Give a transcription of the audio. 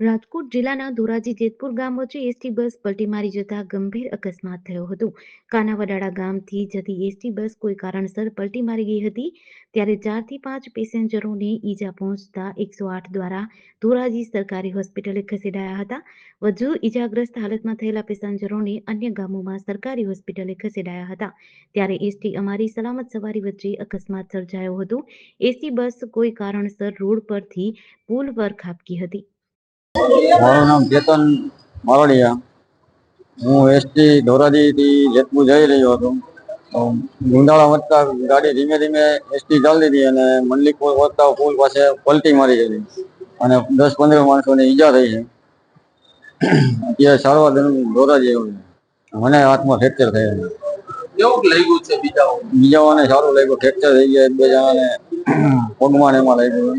રાજકોટ જિલ્લાના ધોરાજી જેતપુર ગામ વચ્ચે એસટી બસ પલટી મારી જતા ગંભીર અકસ્માત થયો હતો. કાનાવડાળા ગામથી જતી એસટી બસ કોઈ કારણસર પલટી મારી ગઈ હતી, ત્યારે ચારથી પાંચ પેસેન્જરોને ઈજા પહોંચતા એકસો આઠ દ્વારા ધોરાજી સરકારી હોસ્પિટલે ખસેડાયા હતા. વધુ ઈજાગ્રસ્ત હાલતમાં થયેલા પેસેન્જરોને અન્ય ગામોમાં સરકારી હોસ્પિટલે ખસેડાયા હતા. ત્યારે એસટી અમારી સલામત સવારી વચ્ચે અકસ્માત સર્જાયો હતો. એસટી બસ કોઈ કારણસર રોડ પરથી પુલ પર ખાબકી હતી. મારું નામ ચેતન મારડિયા હું એસટી ધોરાજીથી જેતપુર જઈ રહ્યો હતો. તો ગુંડાળા વધતા ગાડી ધીમે ધીમે એસટી ચાલતી હતી અને મલ્લિકપુર વધતા પુલ પાસે પલટી મારી ગઈ અને દસ પંદર માણસોને ઈજા થઈ છે અત્યારે સારવાર ધોરાજી આવ્યું. મને હાથમાં ફ્રેક્ચર થયેલું કેવું લાગ્યું છે બીજાઓ બીજાઓને સારું લાગ્યું. ફ્રેક્ચર થઈ ગયા એક બે જણાને. પગમાં એમાં લાગ્યું.